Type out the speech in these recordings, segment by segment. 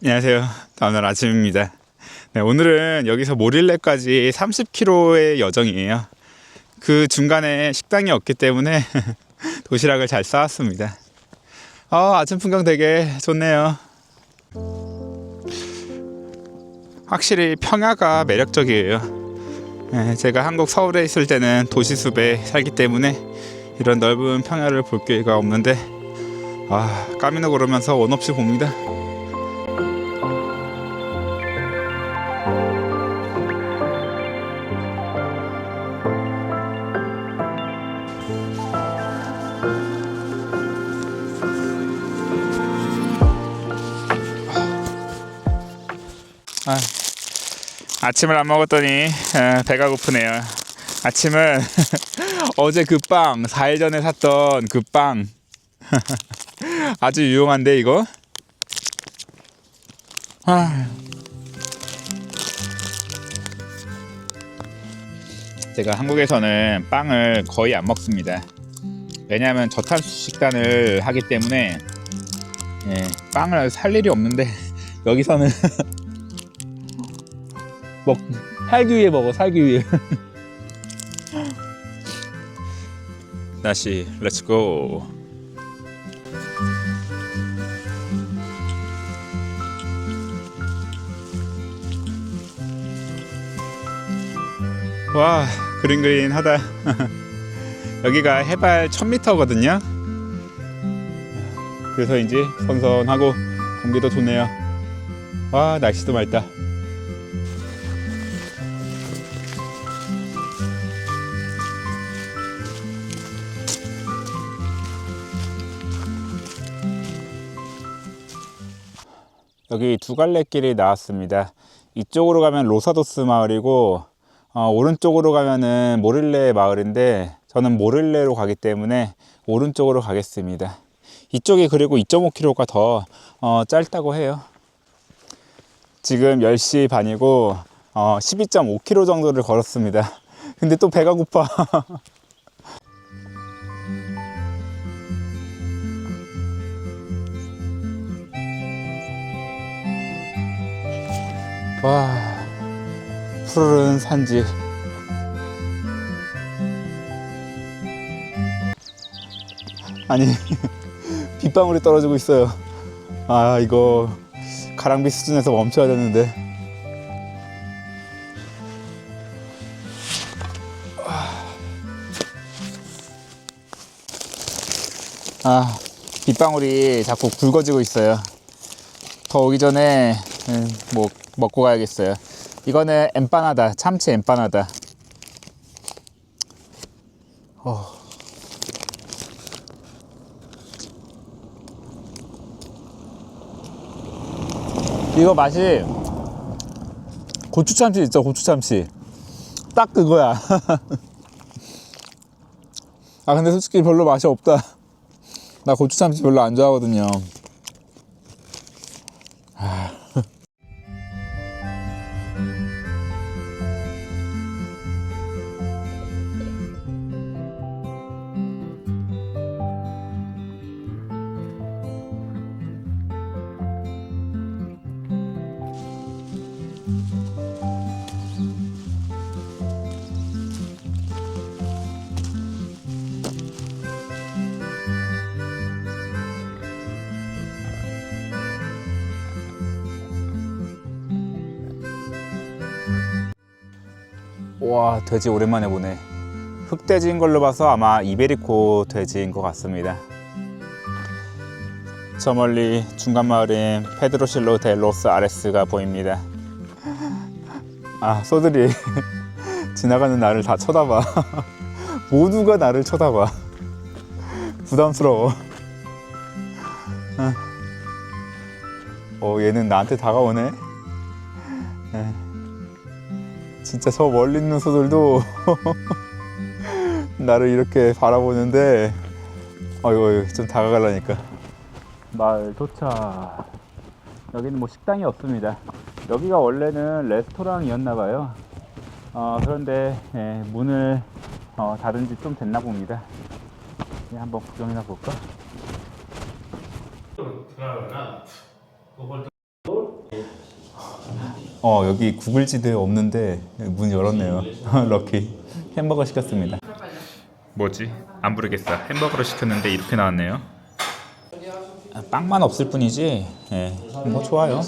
안녕하세요. 다음날 아침입니다. 네, 오늘은 여기서 모릴레까지 30km의 여정이에요. 그 중간에 식당이 없기 때문에 도시락을 잘 싸왔습니다. 아, 아침 풍경 되게 좋네요. 확실히 평야가 매력적이에요. 네, 제가 한국 서울에 있을 때는 도시숲에 살기 때문에 이런 넓은 평야를 볼 기회가 없는데 아, 까미노 걸으면서 원 없이 봅니다. 아, 아침을 안 먹었더니 아, 배가 고프네요. 아침은 어제 그 빵, 4일 전에 샀던 그 빵. 아주 유용한데 이거? 아. 제가 한국에서는 빵을 거의 안 먹습니다. 왜냐하면 저탄수 식단을 하기 때문에 예, 빵을 살 일이 없는데 여기서는 먹 살기 위해 먹어 살기 위해. 다시 렛츠고 와 그린그린 하다. 여기가 해발 1000m거든요. 그래서인지 선선하고 공기도 좋네요. 와 날씨도 맑다 여기 두 갈래 길이 나왔습니다. 이쪽으로 가면 로사도스 마을이고 어, 오른쪽으로 가면은 모릴레 마을인데 저는 모릴레로 가기 때문에 오른쪽으로 가겠습니다. 이쪽이 그리고 2.5km가 더 어, 짧다고 해요. 지금 10시 반이고 어, 12.5km 정도를 걸었습니다. 근데 또 배가 고파. 와 푸르른 산지. 아니 빗방울이 떨어지고 있어요. 아 이거 가랑비 수준에서 멈춰야 되는데. 아 빗방울이 자꾸 굵어지고 있어요. 더 오기 전에 음, 뭐 먹고 가야겠어요. 이거는 엠파나다, 참치 엠파나다. 어. 이거 맛이 고추 참치 있죠, 고추 참치. 딱 그거야. 아 근데 솔직히 별로 맛이 없다. 나 고추 참치 별로 안 좋아하거든요. 와 돼지 오랜만에 보네. 흑돼지인 걸로 봐서 아마 이베리코 돼지인 것 같습니다. 저 멀리 중간 마을인 페드로실로 데 로스 아레스가 보입니다. 아 소들이 지나가는 나를 다 쳐다봐. 모두가 나를 쳐다봐. 부담스러워. 어 얘는 나한테 다가오네? 에. 진짜 저 멀리 있는 소들도 나를 이렇게 바라보는데 어이구 좀 다가가려니까. 마을 도착 여기는 뭐 식당이 없습니다. 여기가 원래는 레스토랑이었나 봐요. 어, 그런데 예, 문을 어, 닫은 지 좀 됐나 봅니다. 예, 한번 구경이나 볼까? 어 여기 구글지도에 없는데 문 열었네요. 럭키 햄버거 시켰습니다. 뭐지? 안 부르겠어. 햄버거를 시켰는데 이렇게 나왔네요. 아, 빵만 없을 뿐이지. 예, 뭐 좋아요.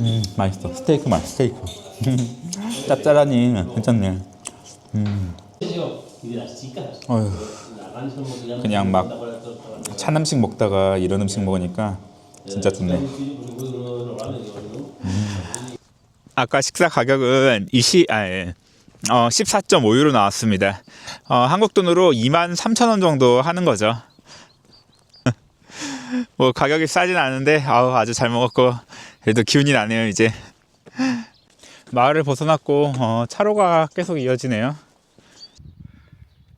음 맛있어. 스테이크 맛 스테이크. 짭짤하니 괜찮네. 음. 어휴, 그냥 막 찬 음식 먹다가 이런 음식 먹으니까 진짜 좋네. 아까 식사 가격은 20, 아, 예. 어, 14.5유로 나왔습니다. 어, 한국 돈으로 2만 3천 원 정도 하는 거죠. 뭐 가격이 싸진 않은데 아우 아주 잘 먹었고 그래도 기운이 나네요 이제. 마을을 벗어났고 어, 차로가 계속 이어지네요.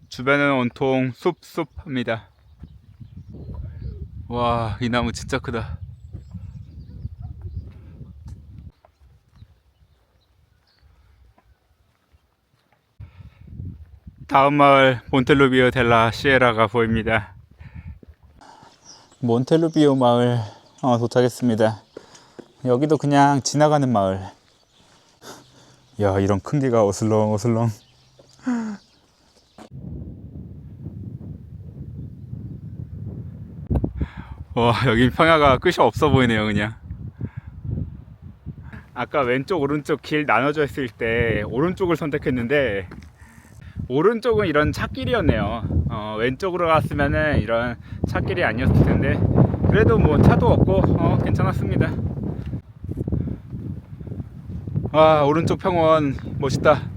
주변은 온통 숲숲합니다. 와, 이 나무 진짜 크다. 다음 마을 몬텔루비오 델라 시에라가 보입니다. 몬텔루비오 마을 어, 도착했습니다. 여기도 그냥 지나가는 마을. 야, 이런 큰 개가 어슬렁 어슬렁. 와 여기 평야가 끝이 없어 보이네요 그냥. 아까 왼쪽 오른쪽 길 나눠져 있을 때 오른쪽을 선택했는데 오른쪽은 이런 차길이었네요. 어, 왼쪽으로 갔으면은 이런 차길이 아니었을 텐데 그래도 뭐 차도 없고 어, 괜찮았습니다. 와 오른쪽 평원 멋있다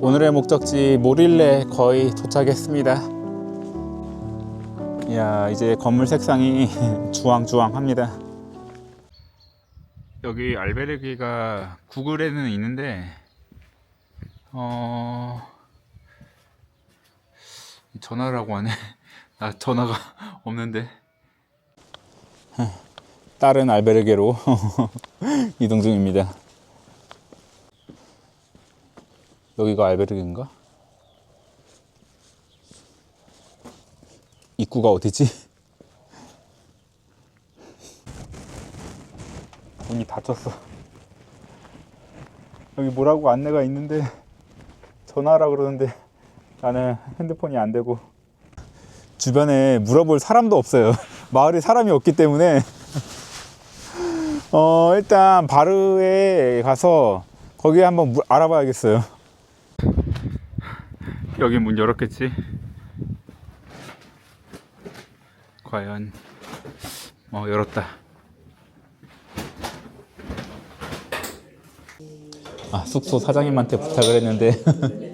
오늘의 목적지 모릴레 거의 도착했습니다. 이야 이제 건물 색상이 주황주황합니다. 여기 알베르기가 구글에는 있는데 어 전화라고 하네. 나 전화가 없는데. 다른 알베르게로 이동 중입니다. 여기가 알베르게인가? 입구가 어디지? 문이 닫혔어. 여기 뭐라고 안내가 있는데 전화하라 그러는데 나는 핸드폰이 안 되고 주변에 물어볼 사람도 없어요. 마을에 사람이 없기 때문에 어 일단 바르에 가서 거기에 한번 물- 알아봐야겠어요. 여기 문 열었겠지? 과연 어 열었다. 아 숙소 사장님한테 부탁을 했는데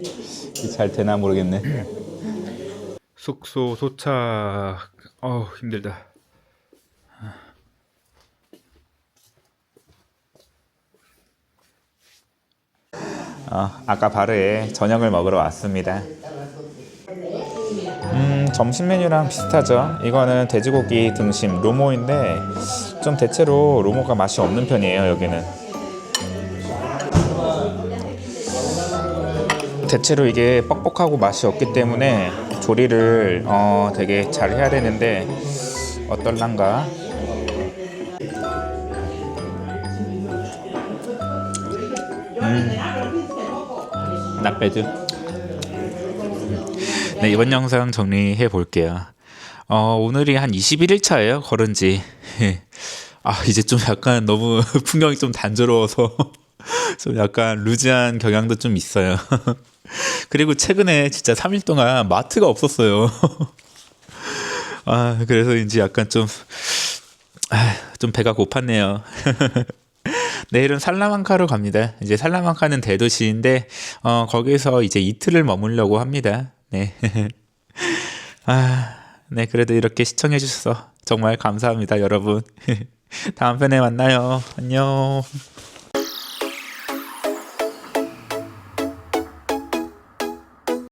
잘 되나 모르겠네. 숙소 도착. 어 힘들다. 어, 아까 바르에 저녁을 먹으러 왔습니다. 음, 점심 메뉴랑 비슷하죠. 이거는 돼지고기 등심 로모인데 좀 대체로 로모가 맛이 없는 편이에요. 여기는. 대체로 이게 뻑뻑하고 맛이 없기 때문에 조리를 어, 되게 잘 해야 되는데 어떨란가? Not bad. 네, 이번 영상 정리해 볼게요. 어, 오늘이 한 21일 차예요, 걸은 지. 아, 이제 좀 약간 너무 풍경이 좀 단조로워서 좀 약간 루즈한 경향도 좀 있어요. 그리고 최근에 진짜 3일 동안 마트가 없었어요. 아, 그래서 이제 약간 좀, 아, 좀 배가 고팠네요. 내일은 살라만카로 갑니다. 이제 살라만카는 대도시인데 어, 거기서 이제 이틀을 머물려고 합니다. 네. 아, 네 그래도 이렇게 시청해 주셔서 정말 감사합니다, 여러분. 다음 편에 만나요. 안녕.